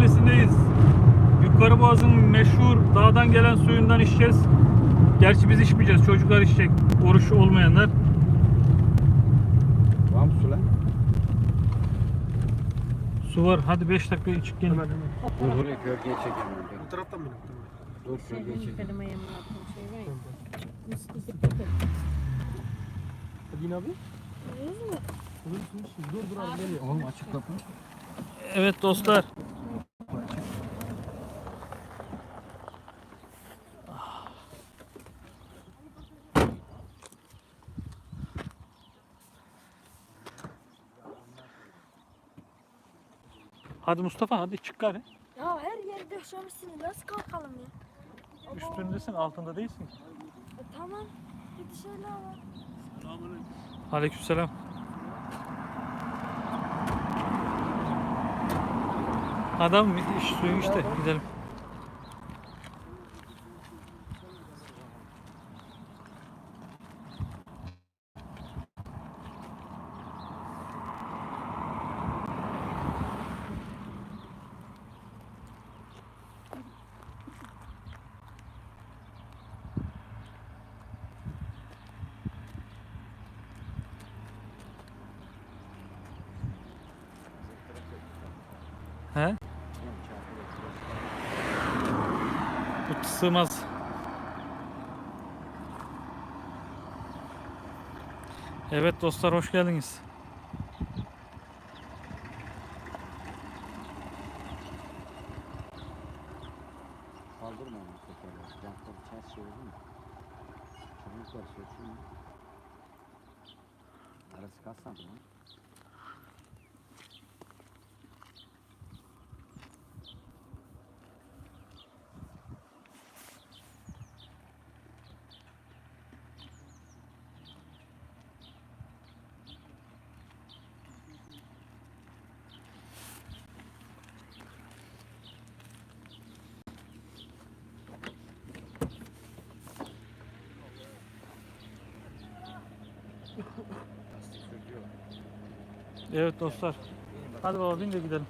Mahallesindeyiz. Yukarı Boğaz'ın meşhur dağdan gelen suyundan içeceğiz. Gerçi biz içmeyeceğiz. Çocuklar içecek. Oruç olmayanlar. Var mı su lan? Su var. Hadi 5 dakika içip gelin. Dur buraya gölgeye çekelim. Bu taraftan mı? Dur gölgeye çekelim. Hadi abi. Dur dur dur abi geliyor. Oğlum açık kapı. Evet dostlar. Hadi Mustafa hadi çık gari. Ya her yerde yaşamışsınız. Nasıl kalkalım ya? Üstündesin altında değilsin. E, tamam. Bir şeyler var. Aleykümselam. Adam suyun işte gidelim. He? Bu sığmaz. Evet dostlar hoş geldiniz. Kaldırma onu tekerle. Yankları ters çevirdin mi? Çubuklar söksün mü? Arası kaç santim Evet dostlar. Hadi baba bin de gidelim.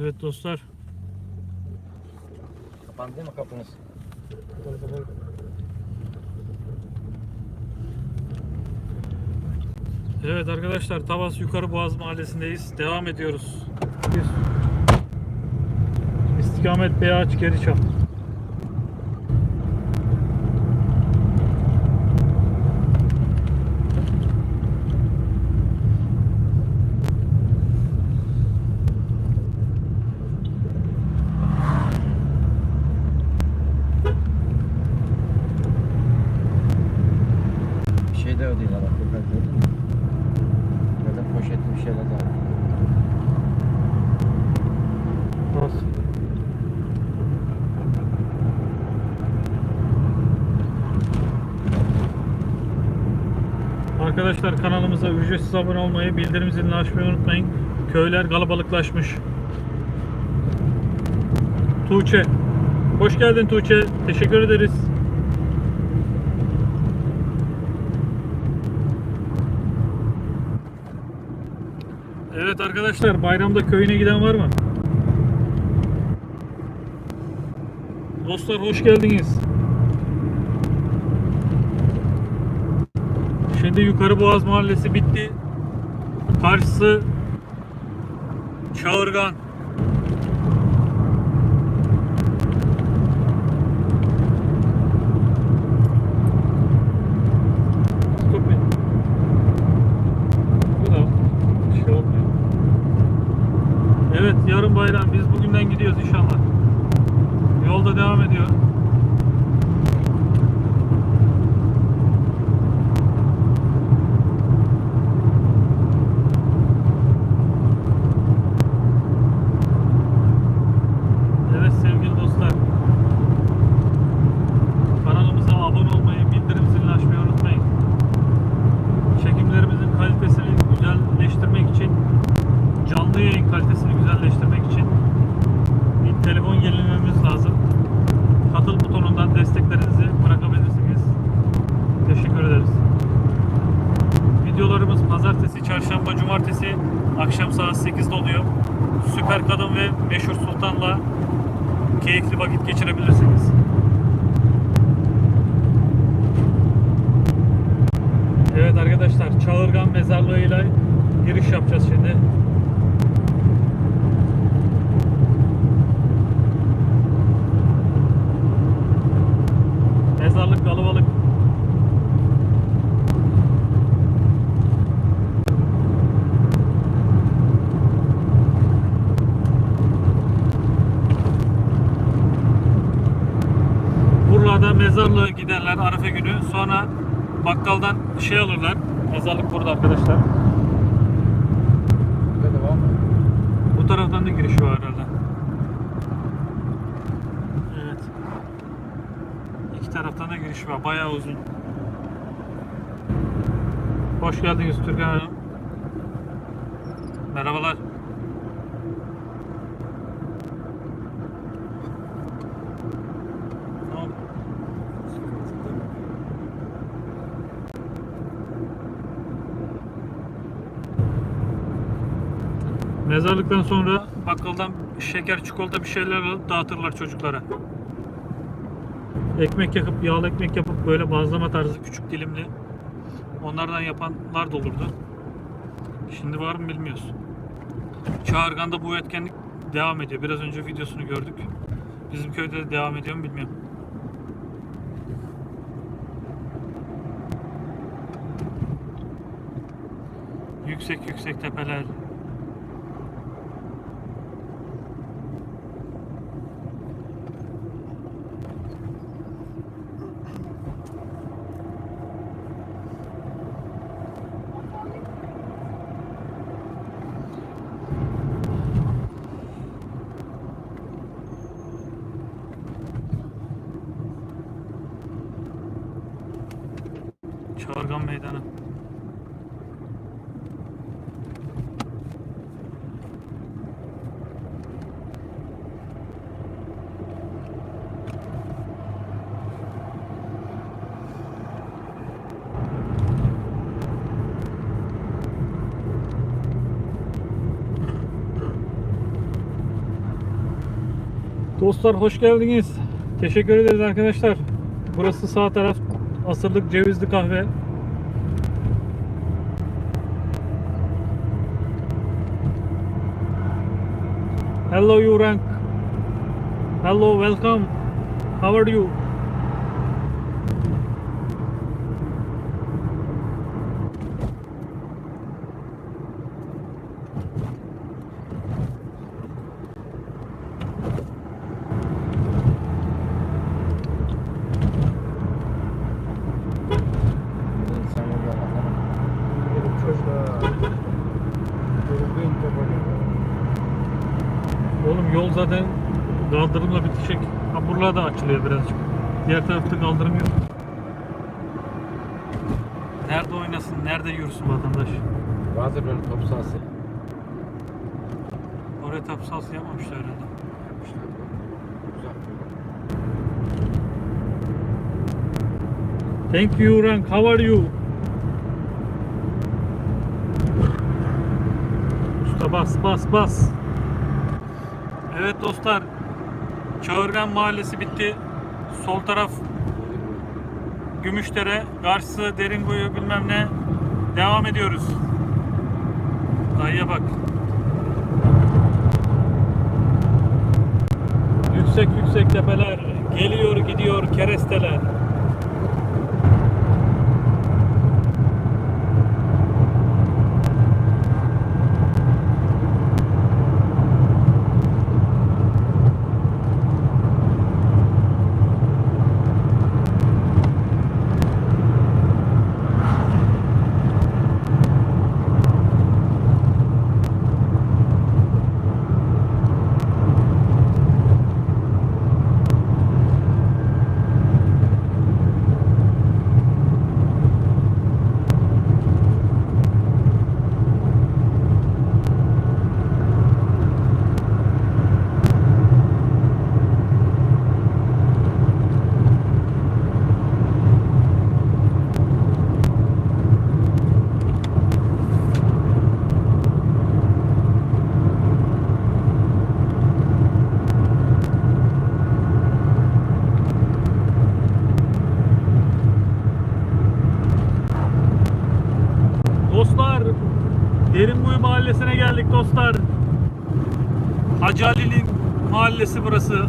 Evet dostlar. Kapandı mı kapınız? Evet arkadaşlar Tavas Yukarı Boğaz Mahallesi'ndeyiz. Devam ediyoruz. İstikamet Beyaç Geriçam. Bir şey de ödüyorlar. Hakikaten gördün mü? Ya da poşetli bir şeyler de var. Nasıl? Arkadaşlar kanalımıza ücretsiz abone olmayı, bildirim zilini açmayı unutmayın. Köyler kalabalıklaşmış. Tuğçe. Hoş geldin Tuğçe. Teşekkür ederiz. Evet arkadaşlar bayramda köyüne giden var mı? Dostlar hoş geldiniz. Şimdi Yukarı Boğaz Mahallesi bitti. Karşısı Çağırgan. Şey. Evet yarın bayram. Biz bugünden gidiyoruz inşallah. Yolda devam ediyor. kalitesini güzelleştirmek için bir telefon yenilememiz lazım. Katıl butonundan desteklerinizi bırakabilirsiniz. Teşekkür ederiz. Videolarımız pazartesi, çarşamba, cumartesi akşam saat 8'de oluyor. Süper Kadın ve Meşhur Sultan'la keyifli vakit geçirebilirsiniz. Evet arkadaşlar Çağırgan Mezarlığı ile giriş yapacağız şimdi. Giderler Arife günü. Sonra bakkaldan şey alırlar. Mezarlık burada arkadaşlar. Devam? Bu taraftan da giriş var herhalde. Evet. İki taraftan da giriş var. Bayağı uzun. Hoş geldiniz Türkan Hanım. Merhabalar. Tamam. Mezarlıktan sonra bakkaldan şeker, çikolata bir şeyler alıp dağıtırlar çocuklara. Ekmek yakıp, yağlı ekmek yapıp böyle bazlama tarzı küçük dilimli onlardan yapanlar da olurdu. Şimdi var mı bilmiyoruz. Çağırgan'da bu etkinlik devam ediyor. Biraz önce videosunu gördük. Bizim köyde de devam ediyor mu bilmiyorum. Yüksek yüksek tepeler. Çağırgan Meydanı. Dostlar hoş geldiniz. Teşekkür ederiz arkadaşlar. Burası sağ taraf asırlık cevizli kahve. Hello Yurank. Hello, welcome. How are you? Zaten kaldırımla bitecek. Ha buralar da açılıyor birazcık. Diğer tarafta kaldırım yok. Nerede oynasın, nerede yürüsün vatandaş? Vardır böyle top sahası. Oraya tap sahası yapmamışlar herhalde. Yapmışlar. Thank you Rank. How are you? Usta bas bas bas. Evet dostlar. Çağırgan Mahallesi bitti. Sol taraf Gümüşdere, karşısı Derinkuyu bilmem ne. Devam ediyoruz. Dayıya bak. Yüksek yüksek tepeler. Geliyor gidiyor keresteler. Hacı Ali'nin mahallesi burası.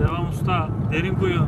Devam usta. Derin kuyu.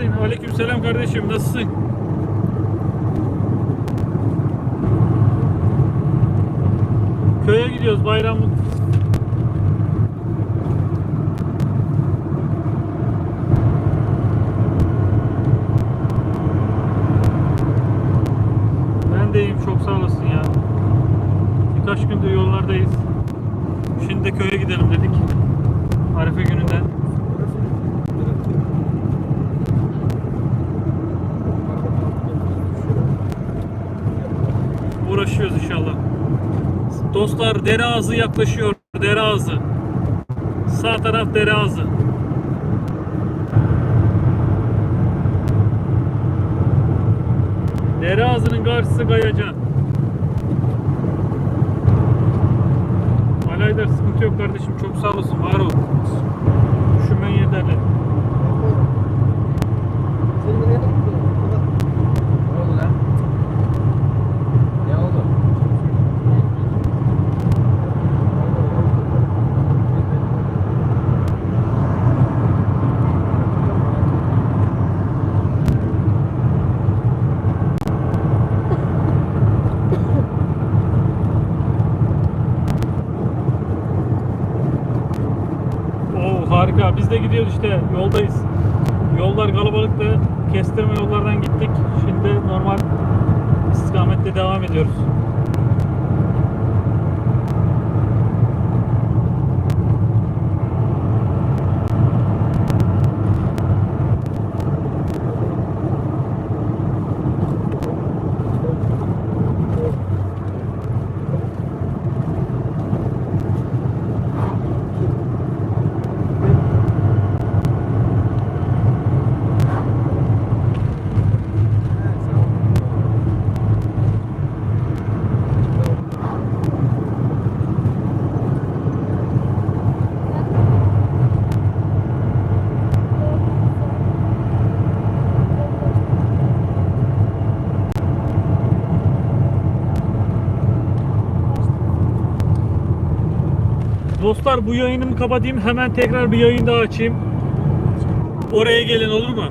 Geldin. Aleykümselam kardeşim. Nasılsın? Köye gidiyoruz bayramlık. Ben de iyiyim çok sağ olasın ya. Birkaç gündür yollardayız. Şimdi de köye gidelim dedik. Arife gününden. uğraşıyoruz inşallah. Dostlar dere ağzı yaklaşıyor. Dere ağzı. Sağ taraf dere ağzı. Dere ağzının karşısı Kayacan. Alaydar sıkıntı yok kardeşim. Çok sağ olasın. Var ol. Düşünmen yeterli. Seni Biz de gidiyoruz işte. Yoldayız. Yollar kalabalıktı. Kestirme yollardan gittik. Şimdi normal istikamette devam ediyoruz. Dostlar bu yayınımı kapatayım. Hemen tekrar bir yayın daha açayım. Oraya gelin olur mu?